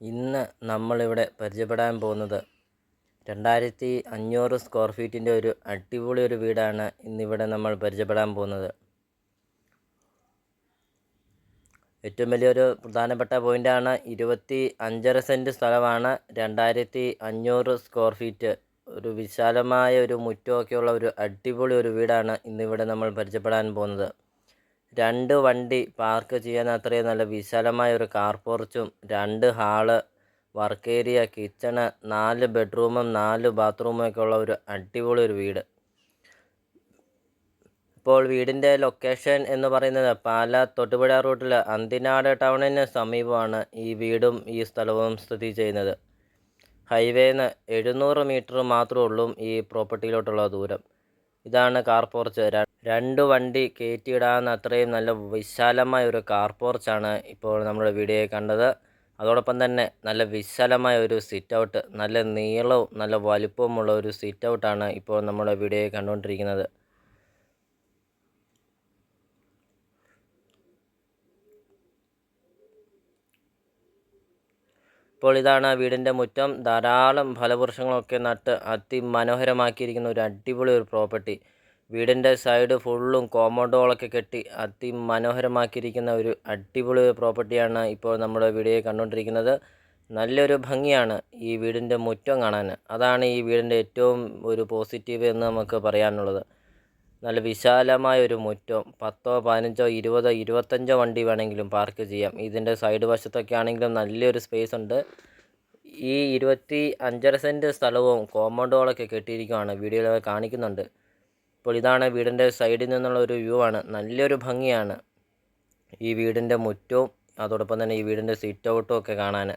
ഇന്ന് നമ്മളിവിടെ പരിചയപ്പെടാൻ പോകുന്നത് രണ്ടായിരത്തി അഞ്ഞൂറ് സ്ക്വയർ ഫീറ്റിന്റെ ഒരു അടിപൊളി ഒരു വീടാണ് ഇന്നിവിടെ നമ്മൾ പരിചയപ്പെടാൻ പോകുന്നത്. ഏറ്റവും വലിയൊരു പ്രധാനപ്പെട്ട പോയിന്റാണ് ഇരുപത്തി അഞ്ചര സെന്റ് സ്ഥലമാണ് രണ്ടായിരത്തി അഞ്ഞൂറ് സ്ക്വയർ ഫീറ്റ്. ഒരു വിശാലമായ ഒരു മുറ്റമൊക്കെയുള്ള ഒരു അടിപൊളി ഒരു വീടാണ് ഇന്നിവിടെ നമ്മൾ പരിചയപ്പെടാൻ പോകുന്നത്. രണ്ട് വണ്ടി പാർക്ക് ചെയ്യാൻ അത്രയും നല്ല വിശാലമായ ഒരു കാർ പോർച്ചും രണ്ട് ഹാൾ വർക്ക് ഏരിയ കിച്ചണ് നാല് ബെഡ്റൂമും നാല് ബാത്റൂമും ഒക്കെ ഉള്ള ഒരു അടിപൊളി ഒരു വീട്. ഇപ്പോൾ വീടിന്റെ ലൊക്കേഷൻ എന്ന് പറയുന്നത് പാല തൊട്ടുപുഴ റൂട്ടിൽ അന്തിനാട് ടൗണിന് സമീപമാണ് ഈ വീടും ഈ സ്ഥലവും സ്ഥിതി ചെയ്യുന്നത്. ഹൈവേന്ന് എഴുന്നൂറ് മീറ്റർ മാത്രമേ ഉള്ളൂ ഈ പ്രോപ്പർട്ടിയിലോട്ടുള്ള ദൂരം. ഇതാണ് കാർ പോർച്ച് രണ്ട് വണ്ടി കയറ്റിയിടാവുന്ന അത്രയും നല്ല വിശാലമായ ഒരു കാർ പോർച്ചാണ് ഇപ്പോൾ നമ്മുടെ വീഡിയോയിൽ കണ്ടത്. അതോടൊപ്പം തന്നെ നല്ല വിശാലമായ ഒരു സിറ്റ് ഔട്ട് നല്ല നീളവും നല്ല വലുപ്പവുമുള്ള ഒരു സിറ്റ് ഔട്ടാണ് ഇപ്പോൾ നമ്മുടെ വീഡിയോയിൽ കണ്ടുകൊണ്ടിരിക്കുന്നത്. ഇപ്പോൾ ഇതാണ് വീടിന്റെ മുറ്റം. ധാരാളം ഫലവൃക്ഷങ്ങളൊക്കെ നട്ട് അതിമനോഹരമാക്കിയിരിക്കുന്ന ഒരു അടിപൊളി ഒരു പ്രോപ്പർട്ടി. വീടിന്റെ സൈഡ് ഫുള്ളും കോമ്പൗണ്ടുകളൊക്കെ കെട്ടി അതിമനോഹരമാക്കിയിരിക്കുന്ന ഒരു അടിപൊളി പ്രോപ്പർട്ടിയാണ് ഇപ്പോൾ നമ്മുടെ വീഡിയോ കണ്ടുകൊണ്ടിരിക്കുന്നത്. നല്ലൊരു ഭംഗിയാണ് ഈ വീടിന്റെ മുറ്റം കാണാൻ. അതാണ് ഈ വീടിന്റെ ഏറ്റവും ഒരു പോസിറ്റീവ് എന്ന് നമുക്ക് പറയാനുള്ളത്. നല്ല വിശാലമായ ഒരു മുറ്റം. പത്തോ പതിനഞ്ചോ ഇരുപതോ ഇരുപത്തഞ്ചോ വണ്ടി വേണമെങ്കിലും പാർക്ക് ചെയ്യാം. ഇതിന്റെ സൈഡ് വശത്തൊക്കെ ആണെങ്കിലും നല്ലൊരു സ്പേസ് ഉണ്ട്. ഈ ഇരുപത്തി അഞ്ചര സെന്റ് സ്ഥലവും കോമ്പൗണ്ടുകളൊക്കെ കെട്ടിയിരിക്കുകയാണ് വീഡിയോയിൽ കാണിക്കുന്നുണ്ട്. ഇപ്പോൾ ഇതാണ് വീടിന്റെ സൈഡിൽ നിന്നുള്ള ഒരു വ്യൂ ആണ്. നല്ലൊരു ഭംഗിയാണ് ഈ വീടിന്റെ മുറ്റവും അതോടൊപ്പം തന്നെ ഈ വീടിന്റെ സിറ്റ് ഔട്ടും ഒക്കെ കാണാൻ.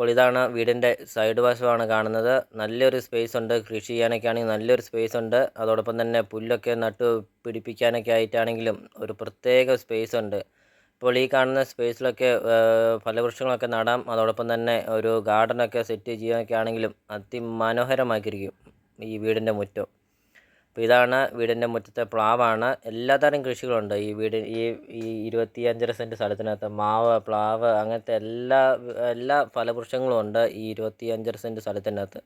ഇപ്പോൾ ഇതാണ് വീടിന്റെ സൈഡ് വശമാണ് കാണുന്നത്. നല്ലൊരു സ്പേസ് ഉണ്ട്. കൃഷി ചെയ്യാനൊക്കെ ആണെങ്കിൽ നല്ലൊരു സ്പേസ് ഉണ്ട്. അതോടൊപ്പം തന്നെ പുല്ലൊക്കെ നട്ട് പിടിപ്പിക്കാനൊക്കെ ആയിട്ടാണെങ്കിലും ഒരു പ്രത്യേക സ്പേസ് ഉണ്ട്. ഇപ്പോൾ ഈ കാണുന്ന സ്പേസിലൊക്കെ ഫലവൃക്ഷങ്ങളൊക്കെ നടാം. അതോടൊപ്പം തന്നെ ഒരു ഗാർഡനൊക്കെ സെറ്റ് ചെയ്യാനൊക്കെ ആണെങ്കിലും അതിമനോഹരമാക്കിയിരിക്കും ഈ വീടിന്റെ മുറ്റം. അപ്പോൾ ഇതാണ് വീടിന്റെ മുറ്റത്തെ പ്ലാവാണ്. എല്ലാതരം കൃഷികളുണ്ട്. ഈ വീട് ഈ ഈ ഇരുപത്തി അഞ്ചര സെന്റ് സ്ഥലത്തിനകത്ത് മാവ് പ്ലാവ് അങ്ങനത്തെ എല്ലാ എല്ലാ ഫലവൃക്ഷങ്ങളും ഉണ്ട് ഈ ഇരുപത്തി അഞ്ചര സെന്റ് സ്ഥലത്തിനകത്ത്.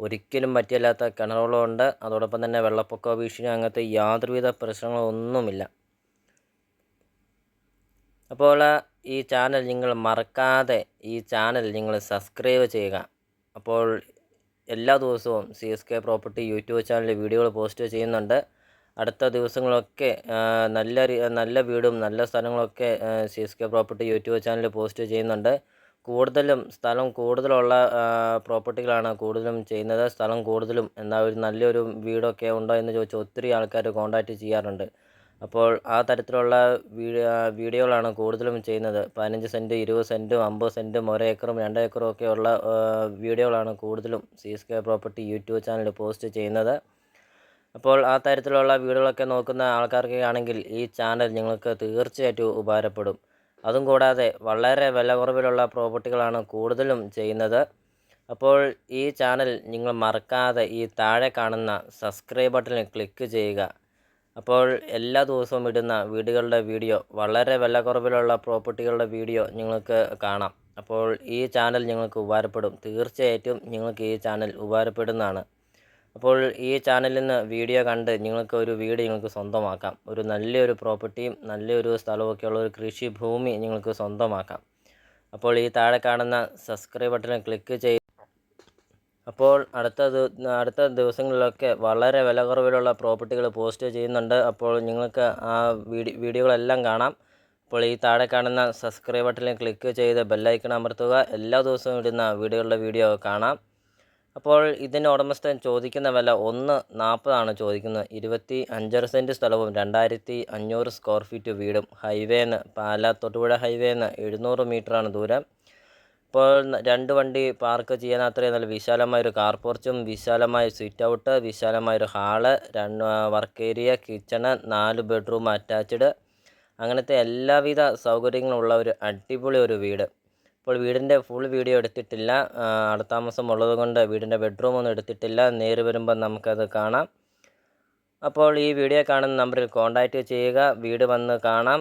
ഒരിക്കലും പറ്റിയല്ലാത്ത കിണറുകളുണ്ട് അതോടൊപ്പം തന്നെ വെള്ളപ്പൊക്ക ഭീഷണി അങ്ങനത്തെ യാതൊരുവിധ പ്രശ്നങ്ങളൊന്നുമില്ല അപ്പോൾ ഈ ചാനൽ നിങ്ങൾ മറക്കാതെ ഈ ചാനൽ നിങ്ങൾ സബ്സ്ക്രൈബ് ചെയ്യുക. അപ്പോൾ എല്ലാ ദിവസവും C S K property YouTube ചാനലിൽ വീഡിയോകൾ പോസ്റ്റ് ചെയ്യുന്നുണ്ട്. അടുത്ത ദിവസങ്ങളൊക്കെ നല്ല നല്ല വീടും നല്ല സ്ഥലങ്ങളൊക്കെ C S K property YouTube ചാനലിൽ പോസ്റ്റ് ചെയ്യുന്നുണ്ട്. കൂടുതലും സ്ഥലം കൂടുതലുള്ള പ്രോപ്പർട്ടികളാണ് കൂടുതലും ചെയ്യുന്നത്. സ്ഥലം കൂടുതലും എന്നാൽ ഒരു നല്ലൊരു വീടൊക്കെ ഉണ്ടോ എന്ന് ചോദിച്ചാൽ ഒത്തിരി ആൾക്കാർ കോൺടാക്റ്റ് ചെയ്യാറുണ്ട്. അപ്പോൾ ആ തരത്തിലുള്ള വീഡിയോകളാണ് കൂടുതലും ചെയ്യുന്നത്. പതിനഞ്ച് സെന്റ് ഇരുപത് സെന്റും അമ്പത് സെന്റും ഒരു ഏക്കറും രണ്ട് ഏക്കറും ഒക്കെ ഉള്ള വീഡിയോകളാണ് കൂടുതലും C S K property YouTube channel post ചെയ്യുന്നത്. അപ്പോൾ ആ തരത്തിലുള്ള വീഡിയോകളൊക്കെ നോക്കുന്ന ആൾക്കാർക്ക് ആണെങ്കിൽ ഈ ചാനൽ നിങ്ങൾക്ക് തീർച്ചയായിട്ടും ഉപകാരപ്പെടും. അതും കൂടാതെ വളരെ വില കുറവിലുള്ള പ്രോപ്പർട്ടികളാണ് കൂടുതലും ചെയ്യുന്നത്. അപ്പോൾ ഈ ചാനൽ നിങ്ങൾ മറക്കാതെ ഈ താഴെ കാണുന്ന സബ്സ്ക്രൈബ് ബട്ടണിൽ ക്ലിക്ക് ചെയ്യുക. അപ്പോൾ എല്ലാ ദിവസവും ഇടുന്ന വീടുകളുടെ വീഡിയോ വളരെ വില കുറവിലുള്ള പ്രോപ്പർട്ടികളുടെ വീഡിയോ നിങ്ങൾക്ക് കാണാം. അപ്പോൾ ഈ ചാനൽ നിങ്ങൾക്ക് ഉപകാരപ്പെടും. തീർച്ചയായിട്ടും നിങ്ങൾക്ക് ഈ ചാനൽ ഉപകാരപ്പെടുന്നതാണ്. അപ്പോൾ ഈ ചാനലിൽ നിന്ന് വീഡിയോ കണ്ട് നിങ്ങൾക്ക് ഒരു വീട് നിങ്ങൾക്ക് സ്വന്തമാക്കാം. ഒരു നല്ലൊരു പ്രോപ്പർട്ടിയും നല്ലൊരു സ്ഥലമൊക്കെയുള്ള ഒരു കൃഷി ഭൂമി നിങ്ങൾക്ക് സ്വന്തമാക്കാം. അപ്പോൾ ഈ താഴെ കാണുന്ന സബ്സ്ക്രൈബ് ബട്ടണിൽ ക്ലിക്ക് ചെയ്ത് അപ്പോൾ അടുത്ത അടുത്ത ദിവസങ്ങളിലൊക്കെ വളരെ വില കുറവിലുള്ള പ്രോപ്പർട്ടികൾ പോസ്റ്റ് ചെയ്യുന്നുണ്ട്. അപ്പോൾ നിങ്ങൾക്ക് ആ വീഡിയോകളെല്ലാം കാണാം. അപ്പോൾ ഈ താഴെ കാണുന്ന സബ്സ്ക്രൈബ് ബട്ടണിൽ ക്ലിക്ക് ചെയ്ത് ബെല്ലൈക്കൺ അമർത്തുക. എല്ലാ ദിവസവും ഇടുന്ന വീഡിയോകളുടെ വീഡിയോ കാണാം. അപ്പോൾ ഇതിന്റെ ഉടമസ്ഥൻ ചോദിക്കുന്ന വില ഒന്ന് നാൽപ്പതാണ് ചോദിക്കുന്നത്. ഇരുപത്തി അഞ്ചര സെന്റ് സ്ഥലവും രണ്ടായിരത്തി അഞ്ഞൂറ് സ്ക്വയർ ഫീറ്റ് വീടും ഹൈവേന്ന് പാല തൊട്ടുപുഴ ഹൈവേന്ന് എഴുന്നൂറ് മീറ്ററാണ് ദൂരം. ഇപ്പോൾ രണ്ട് വണ്ടി പാർക്ക് ചെയ്യാൻ അത്രയും നല്ല വിശാലമായൊരു കാർ പോർച്ചും വിശാലമായ സിറ്റ് ഔട്ട് വിശാലമായൊരു ഹാൾ രണ്ട് വർക്ക് ഏരിയ കിച്ചണ് നാല് ബെഡ്റൂം അറ്റാച്ച്ഡ് അങ്ങനത്തെ എല്ലാവിധ സൗകര്യങ്ങളുള്ള ഒരു അടിപൊളി ഒരു വീട്. ഇപ്പോൾ വീടിന്റെ ഫുൾ വീഡിയോ എടുത്തിട്ടില്ല. അടുത്താമസം ഉള്ളത് കൊണ്ട് വീടിന്റെ ബെഡ്റൂം ഒന്നും എടുത്തിട്ടില്ല. നേര് വരുമ്പോൾ നമുക്കത് കാണാം. അപ്പോൾ ഈ വീഡിയോ കാണുന്ന നമ്പറിൽ കോൺടാക്റ്റ് ചെയ്യുക. വീട് വന്ന് കാണാം.